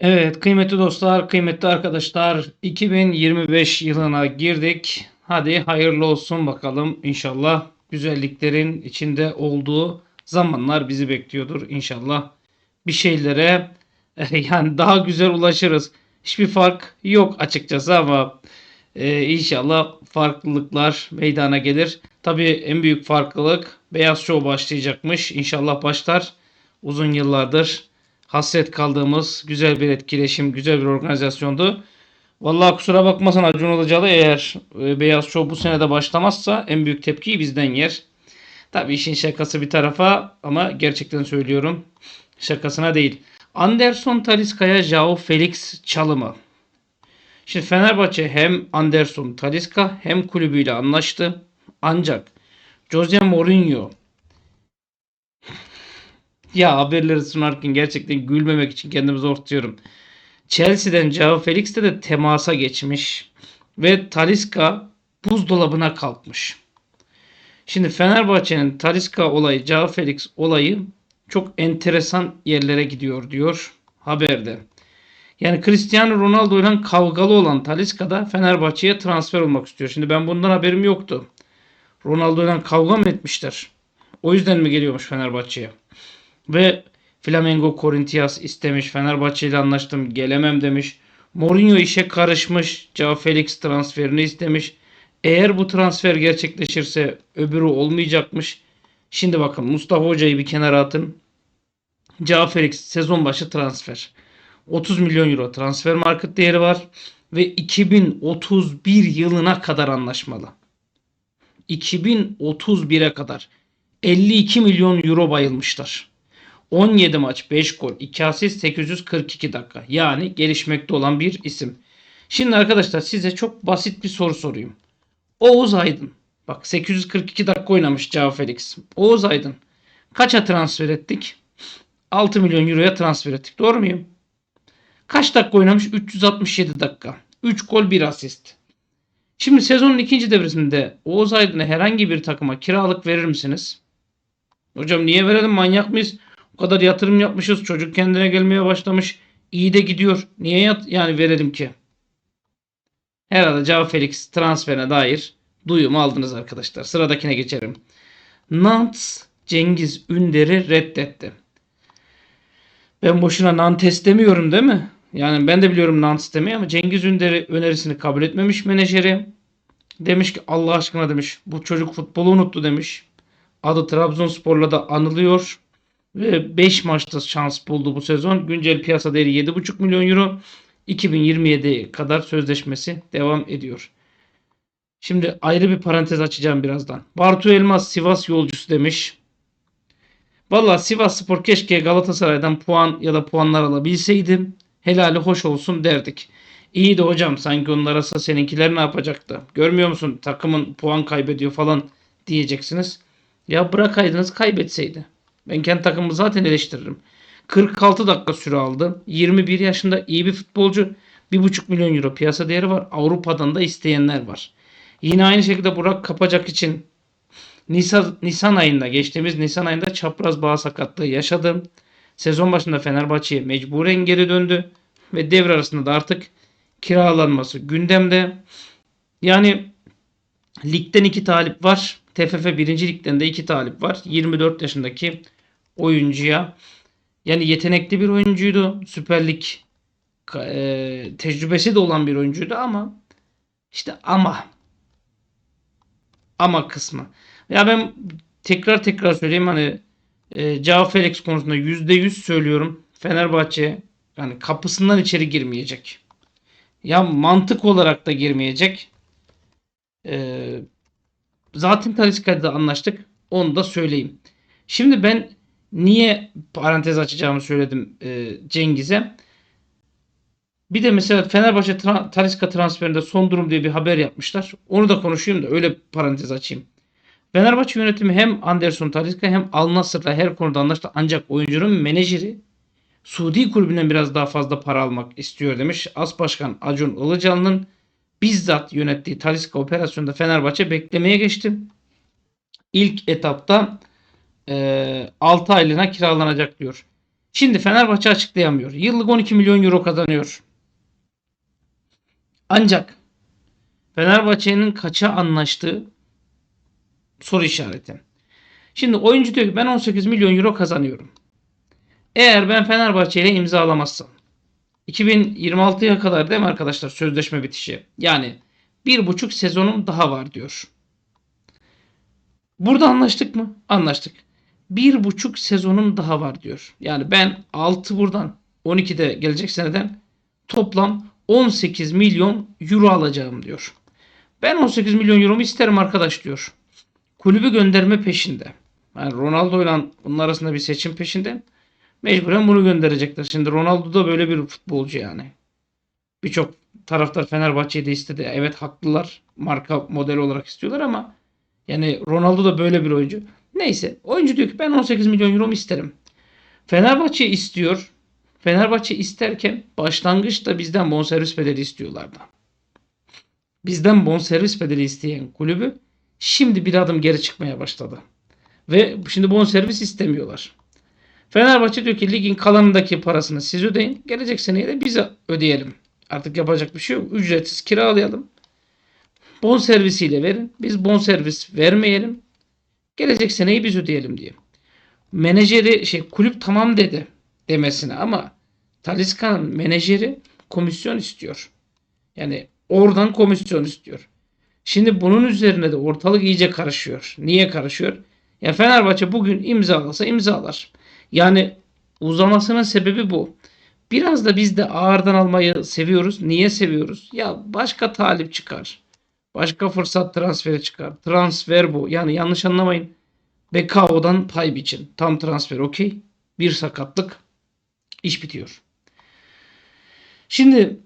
Evet kıymetli dostlar, kıymetli arkadaşlar 2025 yılına girdik. Hadi hayırlı olsun bakalım inşallah güzelliklerin içinde olduğu zamanlar bizi bekliyordur inşallah. Bir şeylere yani daha güzel ulaşırız. Hiçbir fark yok açıkçası ama e, inşallah farklılıklar meydana gelir. Tabii en büyük farklılık Beyaz Show başlayacakmış. İnşallah başlar. Uzun yıllardır hasret kaldığımız güzel bir etkileşim, güzel bir organizasyondu. Vallahi kusura bakmasın Acun Ilıcalı eğer e, Beyaz Show bu sene de başlamazsa en büyük tepkiyi bizden yer. Tabii işin şakası bir tarafa ama gerçekten söylüyorum şakasına değil. Anderson Talisca'ya Joao Felix çalımı. Şimdi Fenerbahçe hem Anderson Talisca hem kulübüyle anlaştı. Ancak Jose Mourinho ya haberleri sunarken gerçekten gülmemek için kendimi zor tutuyorum. Chelsea'den Joao Felix'te de temasa geçmiş ve Talisca buzdolabına kalkmış. Şimdi Fenerbahçe'nin Talisca olayı, Joao Felix olayı çok enteresan yerlere gidiyor diyor haberde. Yani Cristiano Ronaldo ile kavgalı olan Talisca da Fenerbahçe'ye transfer olmak istiyor. Şimdi ben bundan haberim yoktu. Ronaldo ile kavga mı etmişler? O yüzden mi geliyormuş Fenerbahçe'ye? Ve Flamengo Corinthians istemiş. Fenerbahçe ile anlaştım. Gelemem demiş. Mourinho işe karışmış. Joao Felix transferini istemiş. Eğer bu transfer gerçekleşirse öbürü olmayacakmış. Şimdi bakın Mustafa Hoca'yı bir kenara atın. Joao Felix sezon başı transfer. 30 milyon euro transfer market değeri var. Ve 2031 yılına kadar anlaşmalı. 2031'e kadar 52 milyon euro bayılmışlar. 17 maç 5 gol 2 asist 842 dakika. Yani gelişmekte olan bir isim. Şimdi arkadaşlar size çok basit bir soru sorayım. Oğuz Aydın. Bak 842 dakika oynamış Cao Felix. Oğuz Aydın. Kaça transfer ettik? 6 milyon euroya transfer ettik. Doğru muyum? Kaç dakika oynamış? 367 dakika. 3 gol 1 asist. Şimdi sezonun ikinci devresinde Oğuz Aydın'a herhangi bir takıma kiralık verir misiniz? Hocam niye verelim manyak mıyız? O kadar yatırım yapmışız. Çocuk kendine gelmeye başlamış. İyi de gidiyor. Niye yat yani verelim ki? Herhalde Cao Felix transferine dair duyumu aldınız arkadaşlar. Sıradakine geçelim. Nantes Cengiz Ünder'i reddetti. Ben boşuna Nantes demiyorum değil mi? Yani ben de biliyorum Nantes demeyi ama Cengiz Ünder'i önerisini kabul etmemiş menajeri. Demiş ki Allah aşkına demiş bu çocuk futbolu unuttu demiş. Adı Trabzonspor'la da anılıyor. Ve 5 maçta şans buldu bu sezon. Güncel piyasa değeri 7,5 milyon euro. 2027 kadar sözleşmesi devam ediyor. Şimdi ayrı bir parantez açacağım birazdan. Bartu Elmas Sivas yolcusu demiş. Valla Sivas Spor keşke Galatasaray'dan puan ya da puanlar alabilseydim. Helali hoş olsun derdik. İyi de hocam sanki onlar arasa seninkiler ne yapacaktı? Görmüyor musun takımın puan kaybediyor falan diyeceksiniz. Ya bırakaydınız kaybetseydi. Ben kendi takımımı zaten eleştiririm. 46 dakika süre aldı. 21 yaşında iyi bir futbolcu. 1,5 milyon euro piyasa değeri var. Avrupa'dan da isteyenler var. Yine aynı şekilde Burak Kapacak için Nisan, Nisan ayında geçtiğimiz Nisan ayında çapraz bağ sakatlığı yaşadı. Sezon başında Fenerbahçe'ye mecburen geri döndü. Ve devre arasında da artık kiralanması gündemde. Yani ligden iki talip var. TFF 1. Lig'den de iki talip var. 24 yaşındaki oyuncuya. Yani yetenekli bir oyuncuydu. Süper Lig e, tecrübesi de olan bir oyuncuydu ama işte ama ama kısmı. Ya ben tekrar tekrar söyleyeyim hani e, Cao Felix konusunda %100 söylüyorum. Fenerbahçe yani kapısından içeri girmeyecek. Ya mantık olarak da girmeyecek. E, zaten Talisca'da anlaştık. Onu da söyleyeyim. Şimdi ben niye parantez açacağımı söyledim e, Cengiz'e. Bir de mesela Fenerbahçe tra- Talisca transferinde son durum diye bir haber yapmışlar. Onu da konuşayım da öyle parantez açayım. Fenerbahçe yönetimi hem Anderson Talisca hem Al Nassr'la her konuda anlaştı. Ancak oyuncunun menajeri Suudi kulübünden biraz daha fazla para almak istiyor demiş. As Başkan Acun Ilıcalı'nın bizzat yönettiği Talisca operasyonunda Fenerbahçe beklemeye geçti. İlk etapta e, 6 aylığına kiralanacak diyor. Şimdi Fenerbahçe açıklayamıyor. Yıllık 12 milyon euro kazanıyor. Ancak Fenerbahçe'nin kaça anlaştığı soru işareti. Şimdi oyuncu diyor ki ben 18 milyon euro kazanıyorum. Eğer ben Fenerbahçe ile imzalamazsam 2026'ya kadar değil mi arkadaşlar sözleşme bitişi? Yani bir buçuk sezonum daha var diyor. Burada anlaştık mı? Anlaştık. Bir buçuk sezonum daha var diyor. Yani ben 6 buradan 12'de gelecek seneden toplam 18 milyon euro alacağım diyor. Ben 18 milyon euromu isterim arkadaş diyor. Kulübü gönderme peşinde. Yani Ronaldo ile bunun arasında bir seçim peşinde. Mecburen bunu gönderecekler. Şimdi Ronaldo da böyle bir futbolcu yani. Birçok taraftar Fenerbahçe'yi de istedi. Evet haklılar. Marka model olarak istiyorlar ama yani Ronaldo da böyle bir oyuncu. Neyse. Oyuncu diyor ki ben 18 milyon euro isterim. Fenerbahçe istiyor. Fenerbahçe isterken başlangıçta bizden bonservis bedeli istiyorlardı. Bizden bonservis bedeli isteyen kulübü şimdi bir adım geri çıkmaya başladı. Ve şimdi bonservis istemiyorlar. Fenerbahçe diyor ki ligin kalanındaki parasını siz ödeyin. Gelecek seneye de biz ödeyelim. Artık yapacak bir şey yok. Ücretsiz kiralayalım. Bon servisiyle verin. Biz bon servis vermeyelim. Gelecek seneyi biz ödeyelim diye. Menajeri şey kulüp tamam dedi demesine ama Talisca'nın menajeri komisyon istiyor. Yani oradan komisyon istiyor. Şimdi bunun üzerine de ortalık iyice karışıyor. Niye karışıyor? Ya Fenerbahçe bugün imzalasa imzalar. Yani uzamasının sebebi bu. Biraz da biz de ağırdan almayı seviyoruz. Niye seviyoruz? Ya başka talip çıkar. Başka fırsat transferi çıkar. Transfer bu. Yani yanlış anlamayın. Bekao'dan pay biçin. Tam transfer okey. Bir sakatlık. iş bitiyor. Şimdi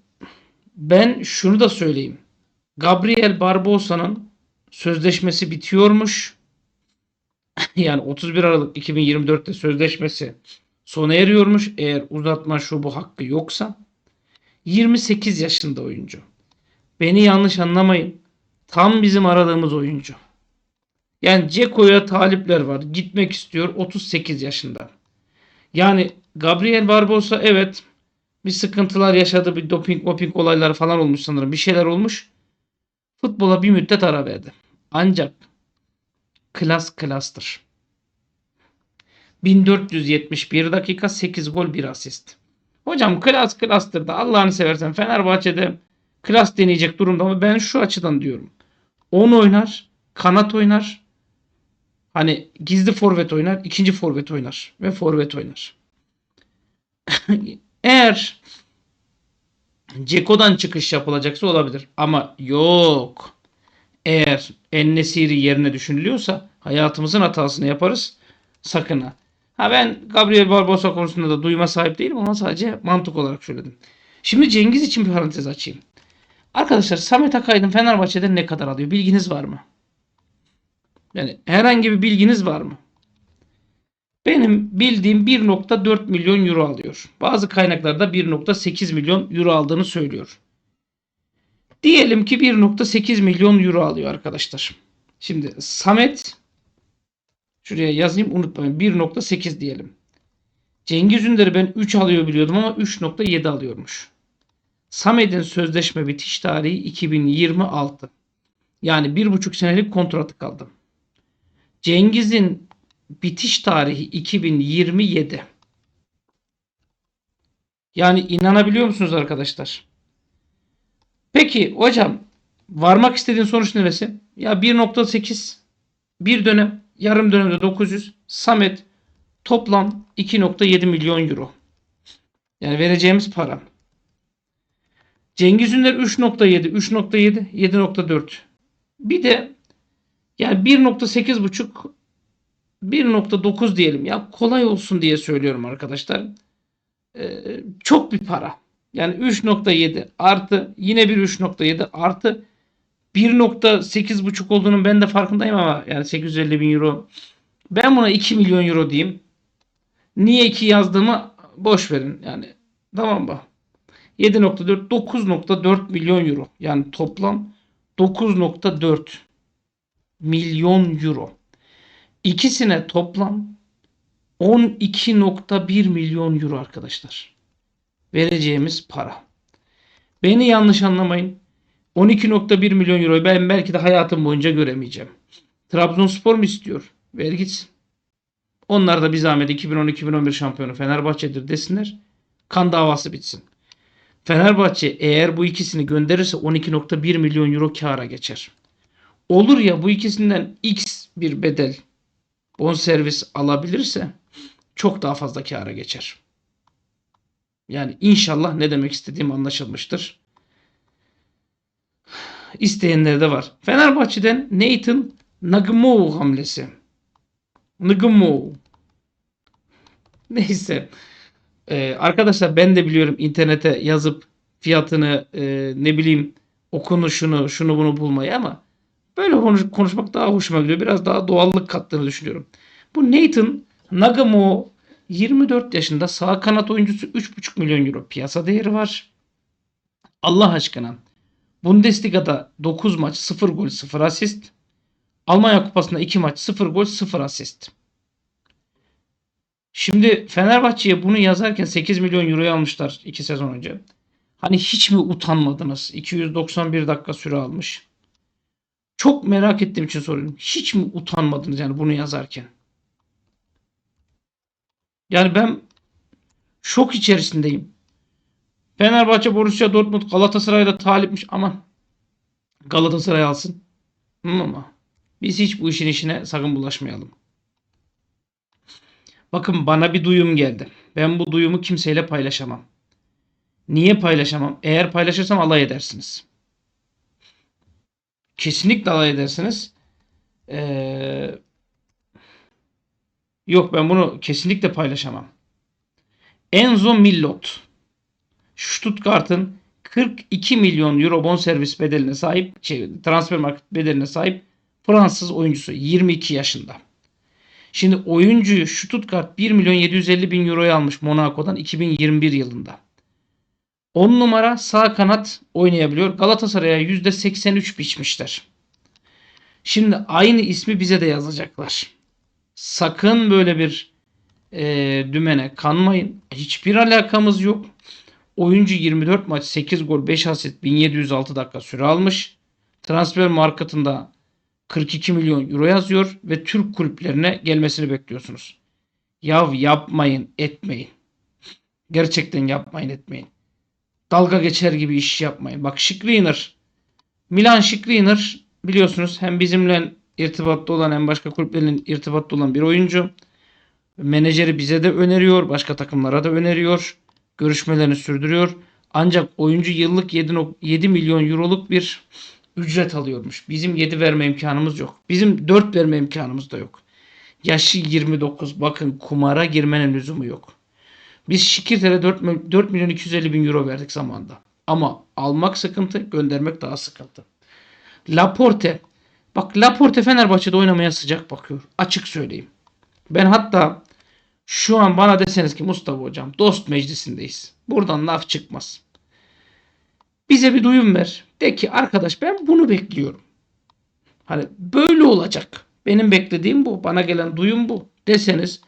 ben şunu da söyleyeyim. Gabriel Barbosa'nın sözleşmesi bitiyormuş. yani 31 Aralık 2024'te sözleşmesi sona eriyormuş. Eğer uzatma şu bu hakkı yoksa 28 yaşında oyuncu. Beni yanlış anlamayın. Tam bizim aradığımız oyuncu. Yani Ceko'ya talipler var. Gitmek istiyor 38 yaşında. Yani Gabriel Barbosa evet bir sıkıntılar yaşadı. Bir doping moping olayları falan olmuş sanırım. Bir şeyler olmuş. Futbola bir müddet ara verdi. Ancak klas klastır. 1471 dakika 8 gol 1 asist. Hocam klas klastır da Allah'ını seversen Fenerbahçe'de klas deneyecek durumda ama ben şu açıdan diyorum. 10 oynar, kanat oynar. Hani gizli forvet oynar, ikinci forvet oynar ve forvet oynar. Eğer Ceko'dan çıkış yapılacaksa olabilir ama yok. Eğer Ennesiri yerine düşünülüyorsa hayatımızın hatasını yaparız. Sakın ha. Ha ben Gabriel Barbosa konusunda da duyma sahip değilim ama sadece mantık olarak söyledim. Şimdi Cengiz için bir parantez açayım. Arkadaşlar Samet Akaydın Fenerbahçe'den ne kadar alıyor? Bilginiz var mı? Yani herhangi bir bilginiz var mı? Benim bildiğim 1.4 milyon euro alıyor. Bazı kaynaklarda 1.8 milyon euro aldığını söylüyor. Diyelim ki 1.8 milyon euro alıyor arkadaşlar. Şimdi Samet şuraya yazayım unutmayın 1.8 diyelim. Cengiz Ünder'i ben 3 alıyor biliyordum ama 3.7 alıyormuş. Samet'in sözleşme bitiş tarihi 2026. Yani bir buçuk senelik kontratı kaldı. Cengiz'in bitiş tarihi 2027. Yani inanabiliyor musunuz arkadaşlar? Peki hocam varmak istediğin sonuç neresi? Ya 1.8 bir dönem yarım dönemde 900 Samet toplam 2.7 milyon euro. Yani vereceğimiz para. Cengiz Ünder 3.7, 3.7, 7.4. Bir de yani 1.8.5 1.9 diyelim ya kolay olsun diye söylüyorum arkadaşlar. Ee, çok bir para. Yani 3.7 artı yine bir 3.7 artı 1.8.5 olduğunun ben de farkındayım ama yani 850 bin euro. Ben buna 2 milyon euro diyeyim. Niye 2 yazdığımı boş verin yani. Tamam mı? 7.4 9.4 milyon euro. Yani toplam 9.4 milyon euro. İkisine toplam 12.1 milyon euro arkadaşlar. Vereceğimiz para. Beni yanlış anlamayın. 12.1 milyon euroyu ben belki de hayatım boyunca göremeyeceğim. Trabzonspor mu istiyor? Ver gitsin. Onlar da bir zahmet 2010-2011 şampiyonu Fenerbahçe'dir desinler. Kan davası bitsin. Fenerbahçe eğer bu ikisini gönderirse 12.1 milyon euro kâra geçer. Olur ya bu ikisinden X bir bedel bonservis alabilirse çok daha fazla kâra geçer. Yani inşallah ne demek istediğim anlaşılmıştır. İsteyenler de var. Fenerbahçe'den Nathan Nagmou hamlesi. Nagmou. Neyse. Ee, arkadaşlar ben de biliyorum internete yazıp fiyatını e, ne bileyim okunuşunu şunu bunu bulmayı ama böyle konuş- konuşmak daha hoşuma gidiyor. Biraz daha doğallık kattığını düşünüyorum. Bu Nathan Nagamo 24 yaşında sağ kanat oyuncusu 3,5 milyon euro piyasa değeri var. Allah aşkına. Bundesliga'da 9 maç 0 gol 0 asist. Almanya Kupası'nda 2 maç 0 gol 0 asist. Şimdi Fenerbahçe'ye bunu yazarken 8 milyon euroyu almışlar 2 sezon önce. Hani hiç mi utanmadınız? 291 dakika süre almış. Çok merak ettiğim için soruyorum. Hiç mi utanmadınız yani bunu yazarken? Yani ben şok içerisindeyim. Fenerbahçe, Borussia Dortmund, Galatasaray'da talipmiş. Aman Galatasaray alsın. Ama biz hiç bu işin işine sakın bulaşmayalım. Bakın bana bir duyum geldi. Ben bu duyumu kimseyle paylaşamam. Niye paylaşamam? Eğer paylaşırsam alay edersiniz. Kesinlikle alay edersiniz. Ee, yok ben bunu kesinlikle paylaşamam. Enzo Millot. Stuttgart'ın 42 milyon euro bonservis bedeline sahip, şey, transfer market bedeline sahip Fransız oyuncusu 22 yaşında. Şimdi oyuncuyu Stuttgart 1 milyon 750 bin euroya almış Monaco'dan 2021 yılında. 10 numara sağ kanat oynayabiliyor. Galatasaray'a %83 biçmişler. Şimdi aynı ismi bize de yazacaklar. Sakın böyle bir e, dümene kanmayın. Hiçbir alakamız yok. Oyuncu 24 maç 8 gol 5 asist 1706 dakika süre almış. Transfer marketında 42 milyon euro yazıyor ve Türk kulüplerine gelmesini bekliyorsunuz. Yav yapmayın etmeyin. Gerçekten yapmayın etmeyin. Dalga geçer gibi iş yapmayın. Bak Skriniar. Milan Skriniar biliyorsunuz hem bizimle irtibatta olan hem başka kulüplerin irtibatta olan bir oyuncu. Menajeri bize de öneriyor. Başka takımlara da öneriyor. Görüşmelerini sürdürüyor. Ancak oyuncu yıllık 7, nok- 7 milyon euroluk bir ücret alıyormuş. Bizim 7 verme imkanımız yok. Bizim 4 verme imkanımız da yok. Yaşı 29. Bakın kumara girmenin lüzumu yok. Biz Şikirtere 4, mil- 4 milyon 250 bin euro verdik zamanda. Ama almak sıkıntı, göndermek daha sıkıntı. Laporte. Bak Laporte Fenerbahçe'de oynamaya sıcak bakıyor. Açık söyleyeyim. Ben hatta şu an bana deseniz ki Mustafa hocam dost meclisindeyiz. Buradan laf çıkmaz. Bize bir duyum ver. De ki arkadaş ben bunu bekliyorum. Hani böyle olacak. Benim beklediğim bu. Bana gelen duyum bu. Deseniz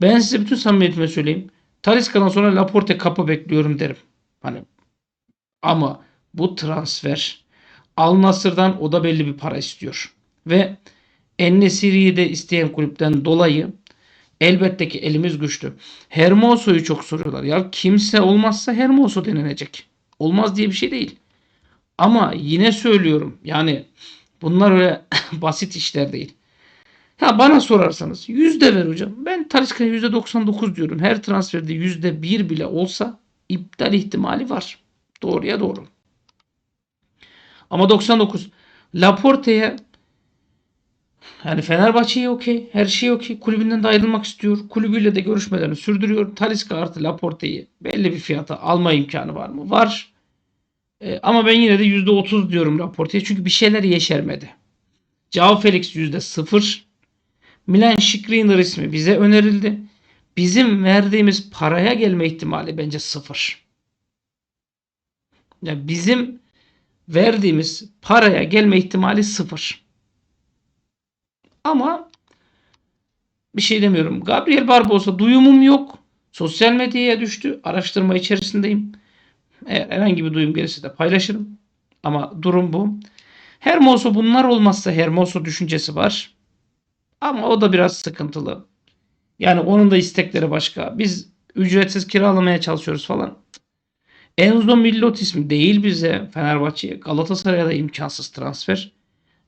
ben size bütün samimiyetime söyleyeyim. Talisca'dan sonra Laporte kapı bekliyorum derim. Hani ama bu transfer Al Nassr'dan o da belli bir para istiyor. Ve Ennesiri'yi de isteyen kulüpten dolayı elbette ki elimiz güçlü. Hermoso'yu çok soruyorlar. Ya kimse olmazsa Hermoso denilecek. Olmaz diye bir şey değil. Ama yine söylüyorum yani bunlar öyle basit işler değil. Ha bana sorarsanız yüzde ver hocam. Ben Talisca'ya yüzde 99 diyorum. Her transferde yüzde bir bile olsa iptal ihtimali var. Doğruya doğru. Ama 99. Laporte'ye yani Fenerbahçe'ye okey. Her şey okey. Kulübünden de ayrılmak istiyor. Kulübüyle de görüşmelerini sürdürüyor. Talisca artı Laporte'yi belli bir fiyata alma imkanı var mı? Var. E, ama ben yine de %30 diyorum Laporte'ye. Çünkü bir şeyler yeşermedi. Cao Felix %0. Milan Skriniar ismi bize önerildi. Bizim verdiğimiz paraya gelme ihtimali bence sıfır. Ya bizim verdiğimiz paraya gelme ihtimali sıfır. Ama bir şey demiyorum. Gabriel Barbosa duyumum yok. Sosyal medyaya düştü. Araştırma içerisindeyim. Eğer herhangi bir duyum gelirse de paylaşırım. Ama durum bu. Hermoso bunlar olmazsa Hermoso düşüncesi var. Ama o da biraz sıkıntılı. Yani onun da istekleri başka. Biz ücretsiz kiralamaya çalışıyoruz falan. Enzo Millot ismi değil bize Fenerbahçe'ye. Galatasaray'a da imkansız transfer.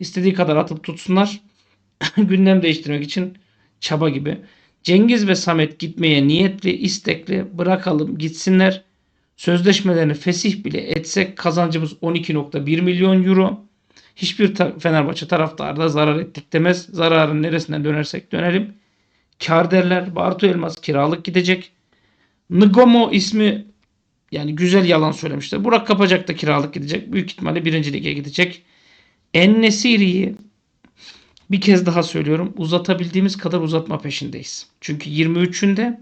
İstediği kadar atıp tutsunlar. Gündem değiştirmek için çaba gibi. Cengiz ve Samet gitmeye niyetli, istekli. Bırakalım gitsinler. Sözleşmelerini fesih bile etsek kazancımız 12.1 milyon euro. Hiçbir ta- Fenerbahçe taraftarı da zarar ettik demez. Zararın neresinden dönersek dönelim. Kar derler. Bartu Elmas kiralık gidecek. Ngomo ismi yani güzel yalan söylemişler. Burak Kapacak da kiralık gidecek. Büyük ihtimalle birinci lige gidecek. Ennesiri'yi bir kez daha söylüyorum. Uzatabildiğimiz kadar uzatma peşindeyiz. Çünkü 23'ünde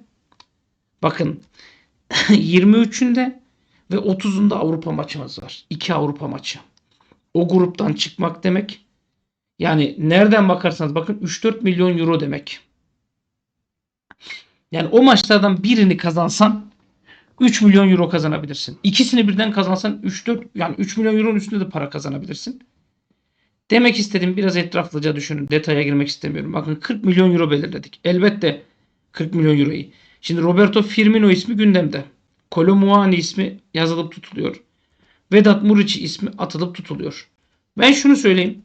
bakın 23'ünde ve 30'unda Avrupa maçımız var. İki Avrupa maçı. O gruptan çıkmak demek yani nereden bakarsanız bakın 3-4 milyon euro demek. Yani o maçlardan birini kazansan 3 milyon euro kazanabilirsin. İkisini birden kazansan 3-4 yani 3 milyon euronun üstünde de para kazanabilirsin. Demek istedim biraz etraflıca düşünün. Detaya girmek istemiyorum. Bakın 40 milyon euro belirledik. Elbette 40 milyon euroyu. Şimdi Roberto Firmino ismi gündemde. Kolomuani ismi yazılıp tutuluyor. Vedat Muriçi ismi atılıp tutuluyor. Ben şunu söyleyeyim.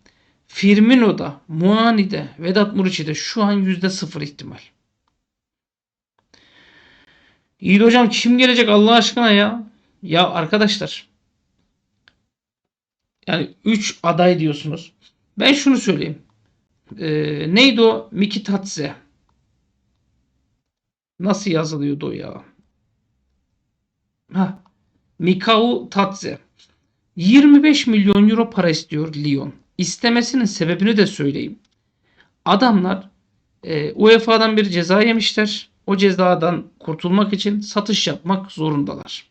Firmino'da, Muani'de, Vedat Muriçi'de şu an %0 ihtimal. İyi de hocam kim gelecek Allah aşkına ya? Ya arkadaşlar. Yani 3 aday diyorsunuz. Ben şunu söyleyeyim. Ee, neydi o? Mikitatse. Nasıl yazılıyordu o ya? Ha. Mikau Tatze. 25 milyon euro para istiyor Lyon. İstemesinin sebebini de söyleyeyim. Adamlar e, UEFA'dan bir ceza yemişler. O cezadan kurtulmak için satış yapmak zorundalar.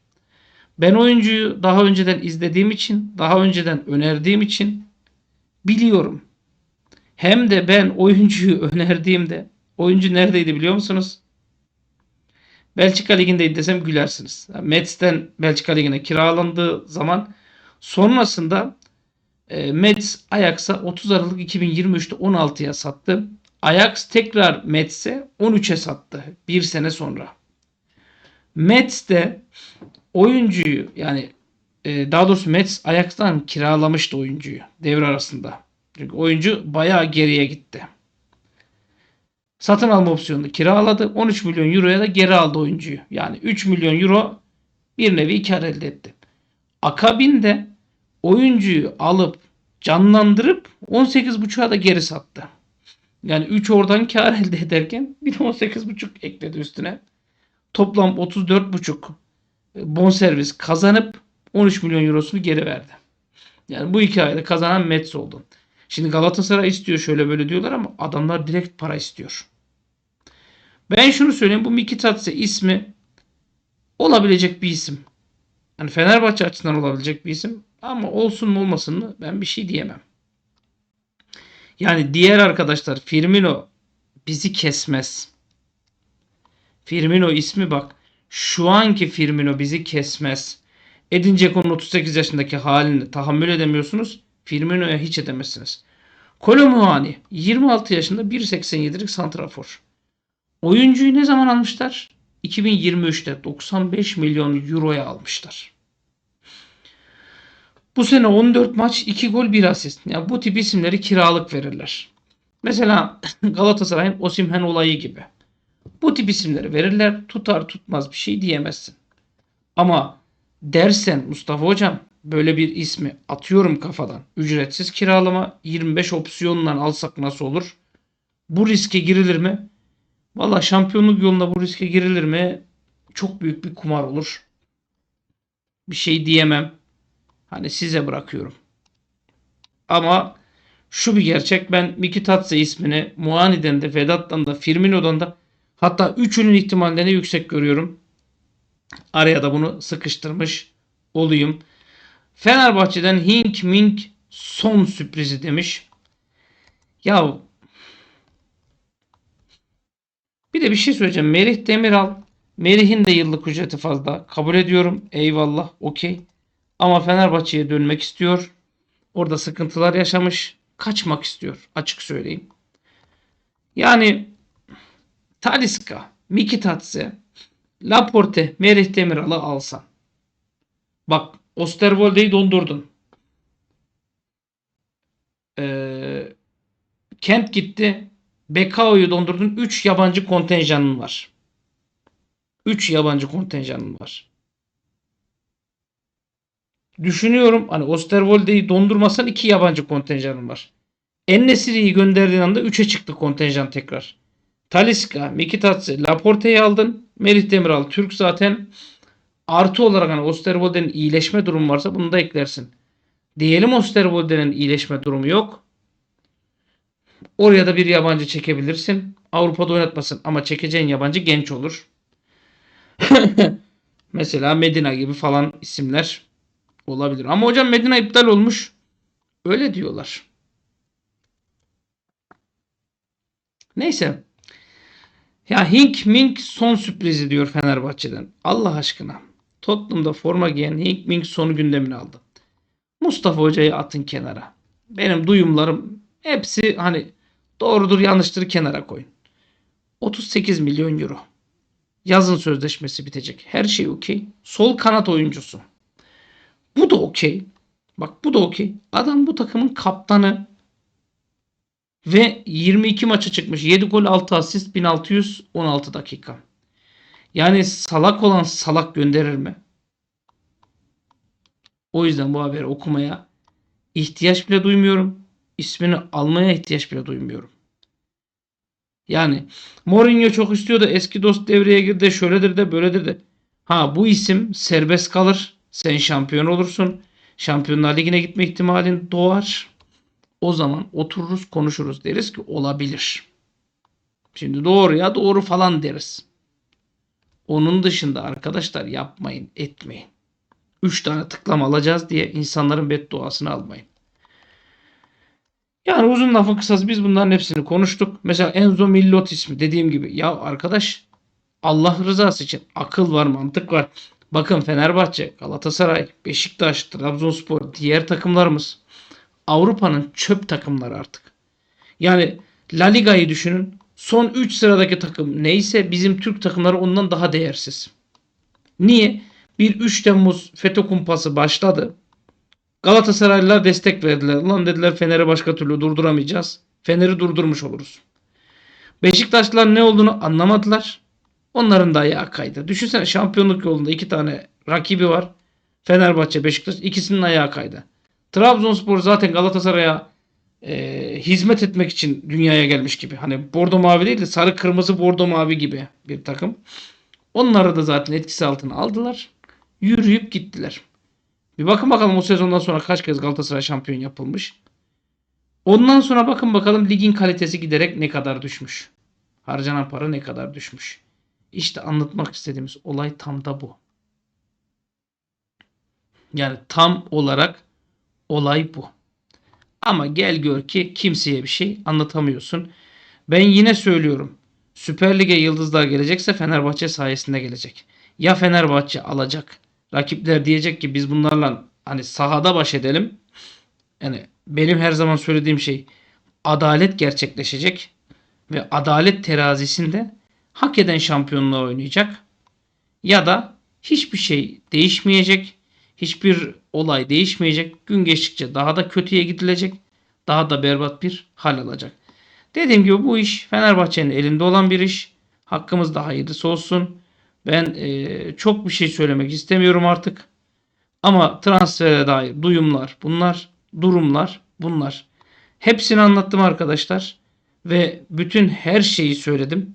Ben oyuncuyu daha önceden izlediğim için, daha önceden önerdiğim için biliyorum. Hem de ben oyuncuyu önerdiğimde oyuncu neredeydi biliyor musunuz? Belçika Ligi'ndeydi desem gülersiniz. Metz'ten Belçika Ligi'ne kiralandığı zaman sonrasında e, Metz Ajax'a 30 Aralık 2023'te 16'ya sattı. Ajax tekrar Metz'e 13'e sattı bir sene sonra. Metz de oyuncuyu yani e, daha doğrusu Metz Ajax'tan kiralamıştı oyuncuyu devre arasında. Çünkü oyuncu bayağı geriye gitti. Satın alma opsiyonunu kiraladı. 13 milyon euroya da geri aldı oyuncuyu. Yani 3 milyon euro bir nevi kar elde etti. Akabinde oyuncuyu alıp canlandırıp 18.5'a da geri sattı. Yani 3 oradan kar elde ederken bir de 18.5 ekledi üstüne. Toplam 34.5 bonservis kazanıp 13 milyon eurosunu geri verdi. Yani bu hikayede kazanan Mets oldu. Şimdi Galatasaray istiyor şöyle böyle diyorlar ama adamlar direkt para istiyor. Ben şunu söyleyeyim bu Mikitatse ismi olabilecek bir isim. Yani Fenerbahçe açısından olabilecek bir isim ama olsun mu olmasın mı ben bir şey diyemem. Yani diğer arkadaşlar Firmino bizi kesmez. Firmino ismi bak. Şu anki Firmino bizi kesmez. Edin Dzeko'nun 38 yaşındaki halini tahammül edemiyorsunuz. Firmino'ya hiç edemezsiniz. Kolomuani 26 yaşında 1.87'lik santrafor. Oyuncuyu ne zaman almışlar? 2023'te 95 milyon euroya almışlar. Bu sene 14 maç 2 gol 1 asist. Yani bu tip isimleri kiralık verirler. Mesela Galatasaray'ın Osimhen olayı gibi. Bu tip isimleri verirler. Tutar tutmaz bir şey diyemezsin. Ama dersen Mustafa Hocam böyle bir ismi atıyorum kafadan. Ücretsiz kiralama 25 opsiyonla alsak nasıl olur? Bu riske girilir mi? Valla şampiyonluk yolunda bu riske girilir mi? Çok büyük bir kumar olur. Bir şey diyemem. Hani size bırakıyorum. Ama şu bir gerçek ben Mikitatse ismini Muani'den de Vedat'tan da Firmino'dan da hatta üçünün ihtimallerini yüksek görüyorum. Araya da bunu sıkıştırmış olayım. Fenerbahçe'den Hink Mink son sürprizi demiş. Ya Bir de bir şey söyleyeceğim. Merih Demiral. Merih'in de yıllık ücreti fazla. Kabul ediyorum. Eyvallah. Okey. Ama Fenerbahçe'ye dönmek istiyor. Orada sıkıntılar yaşamış. Kaçmak istiyor. Açık söyleyeyim. Yani Taliska, Mikitatse, Laporte, Merih Demiral'ı alsan. Bak Osterwolde'yi dondurdun. Ee, Kent gitti. Bekao'yu dondurdun. 3 yabancı kontenjanın var. 3 yabancı kontenjanın var. Düşünüyorum hani Osterwolde'yi dondurmasan 2 yabancı kontenjanın var. Ennesiri'yi gönderdiğin anda 3'e çıktı kontenjan tekrar. Taliska, Mikitatse, Laporte'yi aldın. Merih Demiral, Türk zaten. Artı olarak hani Osterwolde'nin iyileşme durumu varsa bunu da eklersin. Diyelim Osterwolde'nin iyileşme durumu yok. Oraya da bir yabancı çekebilirsin. Avrupa'da oynatmasın ama çekeceğin yabancı genç olur. Mesela Medina gibi falan isimler olabilir. Ama hocam Medina iptal olmuş. Öyle diyorlar. Neyse. Ya Hink Mink son sürprizi diyor Fenerbahçe'den. Allah aşkına. Tottenham'da forma giyen Hink Mink sonu gündemine aldı. Mustafa Hoca'yı atın kenara. Benim duyumlarım hepsi hani doğrudur yanlıştır kenara koyun. 38 milyon euro. Yazın sözleşmesi bitecek. Her şey okey. Sol kanat oyuncusu. Bu da okey. Bak bu da okey. Adam bu takımın kaptanı. Ve 22 maça çıkmış. 7 gol 6 asist 1616 dakika. Yani salak olan salak gönderir mi? O yüzden bu haberi okumaya ihtiyaç bile duymuyorum. İsmini almaya ihtiyaç bile duymuyorum. Yani Mourinho çok istiyor da eski dost devreye girdi. Şöyledir de böyledir de. Ha bu isim serbest kalır. Sen şampiyon olursun. Şampiyonlar Ligi'ne gitme ihtimalin doğar. O zaman otururuz konuşuruz deriz ki olabilir. Şimdi doğru ya doğru falan deriz. Onun dışında arkadaşlar yapmayın etmeyin. 3 tane tıklama alacağız diye insanların bedduasını almayın. Yani uzun lafın kısası biz bunların hepsini konuştuk. Mesela Enzo Millot ismi dediğim gibi. Ya arkadaş Allah rızası için akıl var mantık var. Bakın Fenerbahçe, Galatasaray, Beşiktaş, Trabzonspor diğer takımlarımız Avrupa'nın çöp takımları artık. Yani La Liga'yı düşünün. Son 3 sıradaki takım neyse bizim Türk takımları ondan daha değersiz. Niye? Bir 3 Temmuz FETÖ kumpası başladı. Galatasaraylılar destek verdiler. Lan dediler Fener'i başka türlü durduramayacağız. Fener'i durdurmuş oluruz. Beşiktaşlılar ne olduğunu anlamadılar. Onların da ayağı kaydı. Düşünsene şampiyonluk yolunda iki tane rakibi var. Fenerbahçe, Beşiktaş ikisinin ayağı kaydı. Trabzonspor zaten Galatasaray'a e, hizmet etmek için dünyaya gelmiş gibi. Hani bordo mavi değil de sarı kırmızı bordo mavi gibi bir takım. Onları da zaten etkisi altına aldılar. Yürüyüp gittiler. Bir bakın bakalım o sezondan sonra kaç kez Galatasaray şampiyon yapılmış. Ondan sonra bakın bakalım ligin kalitesi giderek ne kadar düşmüş. Harcanan para ne kadar düşmüş. İşte anlatmak istediğimiz olay tam da bu. Yani tam olarak olay bu. Ama gel gör ki kimseye bir şey anlatamıyorsun. Ben yine söylüyorum. Süper Lig'e yıldızlar gelecekse Fenerbahçe sayesinde gelecek. Ya Fenerbahçe alacak. Rakipler diyecek ki biz bunlarla hani sahada baş edelim. Yani benim her zaman söylediğim şey adalet gerçekleşecek ve adalet terazisinde hak eden şampiyonluğa oynayacak. Ya da hiçbir şey değişmeyecek. Hiçbir olay değişmeyecek. Gün geçtikçe daha da kötüye gidilecek. Daha da berbat bir hal alacak. Dediğim gibi bu iş Fenerbahçe'nin elinde olan bir iş. Hakkımızda hayırlısı olsun. Ben e, çok bir şey söylemek istemiyorum artık. Ama transfere dair duyumlar bunlar, durumlar bunlar. Hepsini anlattım arkadaşlar. Ve bütün her şeyi söyledim.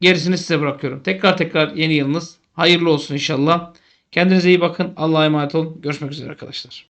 Gerisini size bırakıyorum. Tekrar tekrar yeni yılınız hayırlı olsun inşallah. Kendinize iyi bakın. Allah'a emanet olun. Görüşmek üzere arkadaşlar.